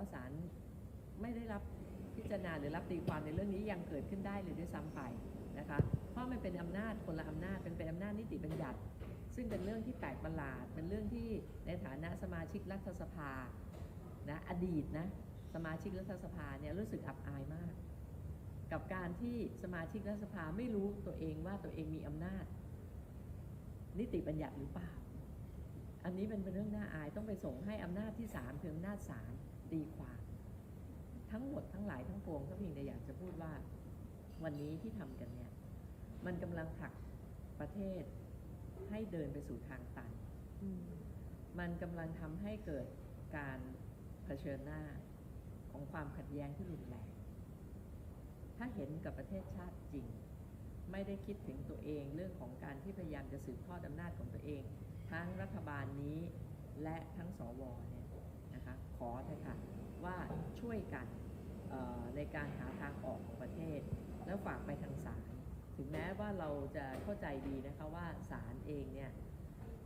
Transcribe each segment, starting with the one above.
ว่าศาลไม่ได้รับพิจารณาหรือรับตีความในเรื่องนี้ยังเกิดขึ้นได้เลยด้วยซ้ำไปนะคะ เพราะมันเป็นอำนาจคนละอำนาจเป็นเป็นอำนาจนิติบัญญัติ ซึ่งเป็นเรื่องที่แปลกประหลาด เป็นเรื่องที่ในฐานะสมาชิกรัฐสภานะอดีตนะสมาชิกรัฐสภาเนี่ยรู้สึกอับอายมาก กับการที่สมาชิกรัฐสภาไม่รู้ตัวเองว่าตัวเองมีอำนาจ นิติบัญญัติหรือเปล่า อันนี้เป็นเป็นเรื่องน่าอายต้องไปส่งให้อำนาจที่ศาลคืออำนาจศาล ตีความ ทั้งหมดทั้งหลายทั้งปวงก็เพียงแต่อยากจะพูดว่าวันนี้ที่ทำกันเนี่ย มันกำลังผลักประเทศให้เดินไปสู่ทางตัน มันกำลังทำให้เกิดการเผชิญหน้าของความขัดแย้งที่รุนแรง ถ้าเห็นกับประเทศชาติจริง ไม่ได้คิดถึงตัวเองเรื่องของการที่พยายามจะสืบทอดอำนาจของตัวเอง ทั้งรัฐบาลนี้และทั้งสวเนี่ยนะคะ ขอเถอะค่ะว่าช่วยกันในการหาทางออกของประเทศ แล้วฝากไปทางศาลถึงแม้ว่าเราจะเข้าใจดีนะคะว่าศาลเองเนี่ย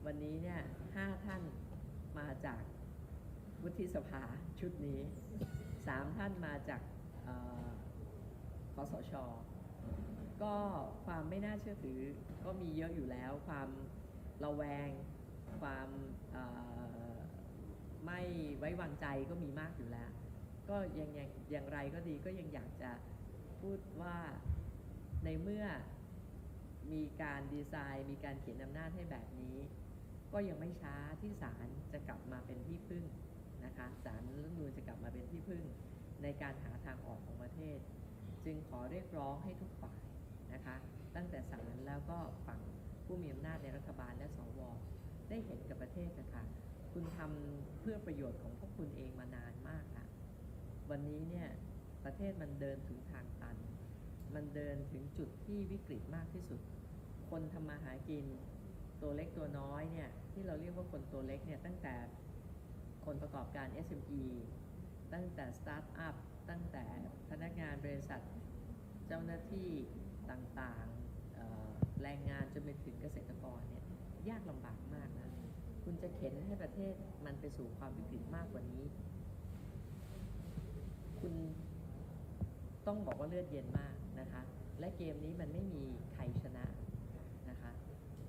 วันนี้เนี่ยห้าท่านมาจากวุฒิสภาชุดนี้สามท่านมาจากเอ่อสชก็ความไม่น่าเชื่อถือก็มีเยอะอยู่แล้ว ความระแวง ความ ไม่ไว้วางใจก็มีมากอยู่แล้ว ก็ยังยังอย่างไรก็ดีก็ยังอยากจะพูดว่าในเมื่อมีการดีไซน์ มีการเขียนอำนาจให้แบบนี้ ก็ยังไม่ช้าที่ศาลจะกลับมาเป็นที่พึ่งนะคะศาลรัฐมนูญจะกลับมาเป็นที่พึ่งในการหาทางออกของประเทศ จึงขอเรียกร้องให้ทุกฝ่ายนะคะตั้งแต่ศาลแล้วก็ฝั่งผู้มีอำนาจในรัฐบาลและสวได้เห็นกับประเทศนะคะ คุณทำเพื่อประโยชน์ของพวกคุณเองมานานมากละวันนี้เนี่ยประเทศมันเดินถึงทางตัน มันเดินถึงจุดที่วิกฤตมากที่สุด คนทำมาหากินตัวเล็กตัวน้อยเนี่ยที่เราเรียกว่าคนตัวเล็กเนี่ยตั้งแต่คนประกอบการ SME ตั้งแต่สตาร์ทอัพตั้งแต่พนักงานบริษัท เจ้าหน้าที่ต่างๆแรงงานจนไปถึงเกษตรกรเนี่ยยากลำบากมากนะ คุณจะเข็นให้ประเทศมันไปสู่ความวิกฤตมากกว่านี้ คุณต้องบอกว่าเลือดเย็นมากนะคะ และเกมนี้มันไม่มีใครชนะนะคะ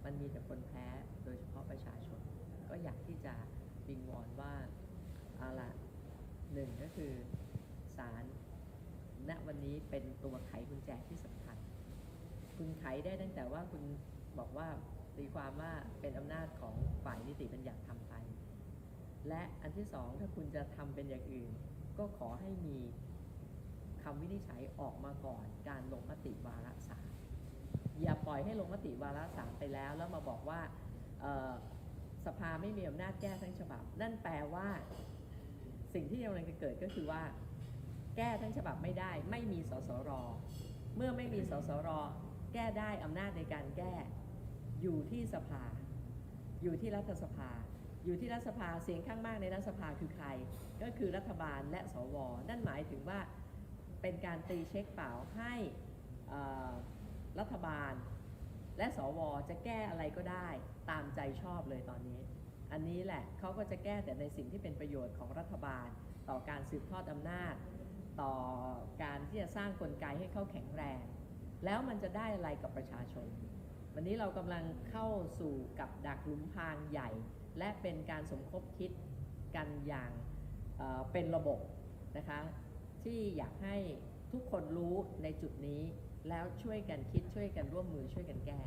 มันมีแต่คนแพ้โดยเฉพาะประชาชน ก็อยากที่จะวิงวอนว่าเอาละหนึ่งก็คือศาลณวันนี้เป็นตัวไขกุญแจที่สำคัญ คุณไขได้ตั้งแต่ว่าคุณบอกว่า ตีความว่าเป็นอำนาจของฝ่ายนิติบัญญัติทำไป และอันที่สองถ้าคุณจะทำเป็นอย่างอื่น ก็ขอให้มีคำวินิจฉัยออกมาก่อนการลงมติวาระสามอย่าปล่อยให้ลงมติวาระสามไปแล้ว แล้วมาบอกว่าสภาไม่มีอำนาจแก้ทั้งฉบับ นั่นแปลว่าสิ่งที่กำลังจะเกิดก็คือว่า แก้ทั้งฉบับไม่ได้ ไม่มีสสร เมื่อไม่มีสสร แก้ได้อำนาจในการแก้ อยู่ที่สภา อยู่ที่รัฐสภา อยู่ที่รัฐสภาเสียงข้างมากในรัฐสภาคือใคร ก็คือรัฐบาลและสว นั่นหมายถึงว่าเป็นการตีเช็คเปล่าให้รัฐบาล และสว จะแก้อะไรก็ได้ตามใจชอบเลยตอนนี้ อันนี้แหละเขาก็จะแก้แต่ในสิ่งที่เป็นประโยชน์ของรัฐบาล ต่อการสืบทอดอำนาจ ต่อการที่จะสร้างกลไกให้เขาแข็งแรง แล้วมันจะได้อะไรกับประชาชน วันนี้เรากำลังเข้าสู่กับดักหลุมพรางใหญ่ และเป็นการสมคบคิดกันอย่างเเป็นระบบนะคะที่อยากให้ทุกคนรู้ในจุดนี้แล้วช่วยกันคิดช่วยกันร่วมมือช่วยกันแก้